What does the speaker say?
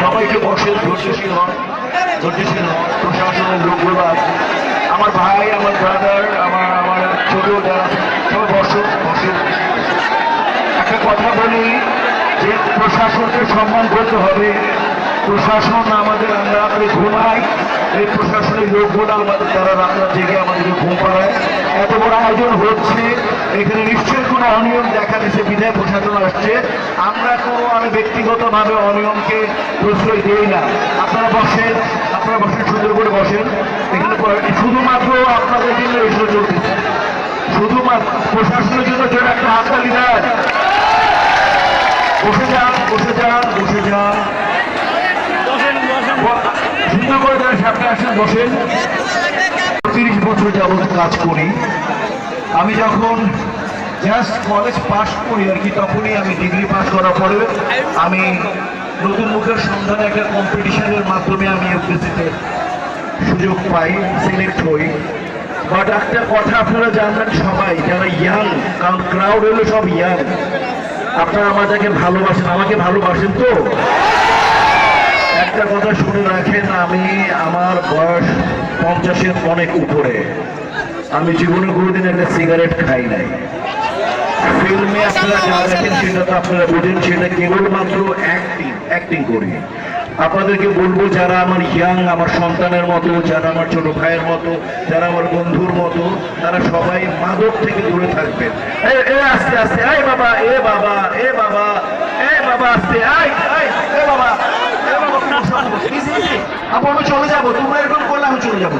সবাই একটু বসে, ধৈর্যশীল হন ধৈর্যশীল হন। প্রশাসনের লোকগুলো আছে। আমার ভাই, আমার ব্রাদার আমার আমার ছোট যারা সবাই বসো, বসে। একটা কথা বলি, যে প্রশাসনকে সম্মান করতে হবে। প্রশাসন আমাদের আমরা রাত্রে ঘুমাই এই প্রশাসনের লোকগুলো আমাদের তারা রাত্রা জেগে আমাদেরকে ঘুম পাড়ায়। এত বড় আয়োজন হচ্ছে। এখানে নিশ্চয়ই কোনো অনিয়ম দেখা দিচ্ছে বিধায় প্রশাসন আসছে। আমরা কোনো আমি ব্যক্তিগতভাবে অনিয়মকে প্রশ্রয় দিই না। আপনারা বসেন আপনারা বসেন, সুন্দর করে বসেন। এখানে শুধুমাত্র আপনাদের জন্য এসে চলতেছে। শুধুমাত্র প্রশাসনের জন্য জন্য একটা হাততালি দেন বসে যান বসে যান বসে যান। সুন্দর করে দেন সামনে আসেন, বসেন। তিরিশ বছর যাবৎ কাজ করি। আমি যখন জাস্ট কলেজ পাশ করি আর কি, তখনই আমি ডিগ্রি পাশ করার পরে আমি নতুন মুখের সন্ধানে একটা কম্পিটিশনের মাধ্যমে আমি এফডিসিতে সুযোগ পাই সিলেক্ট হই। বাট একটা কথা আপনারা জানবেন সবাই, যারা ইয়াং কারণ ক্রাউড হলো সব ইয়াং আপনারা আমাদেরকে ভালোবাসেন, আমাকে ভালোবাসেন তো? একটা কথা শুনে রাখেন, আমি, আমার বয়স পঞ্চাশের অনেক উপরে। আমি জীবনে কোনোদিন একটা সিগারেট খাই নাই। ফিল্মে আপনারা যা দেখেন সেটা তো আপনারা বুঝেন সেটা কেবলমাত্র অ্যাক্টিং অ্যাক্টিং করি। আপনাদেরকে বলব যারা আমার ইয়াং আমার সন্তানের মতো যারা আমার ছোট ভাইয়ের মতো যারা আমার বন্ধুর মতো তারা সবাই মাদক থেকে দূরে থাকবেন। এ আস্তে আস্তে এই বাবা এ বাবা এ বাবা এ বাবা আস্তে আই আই এ বাবা এ বাবা চলে যাব তোমরা এরকম করলে আমি চলে যাব।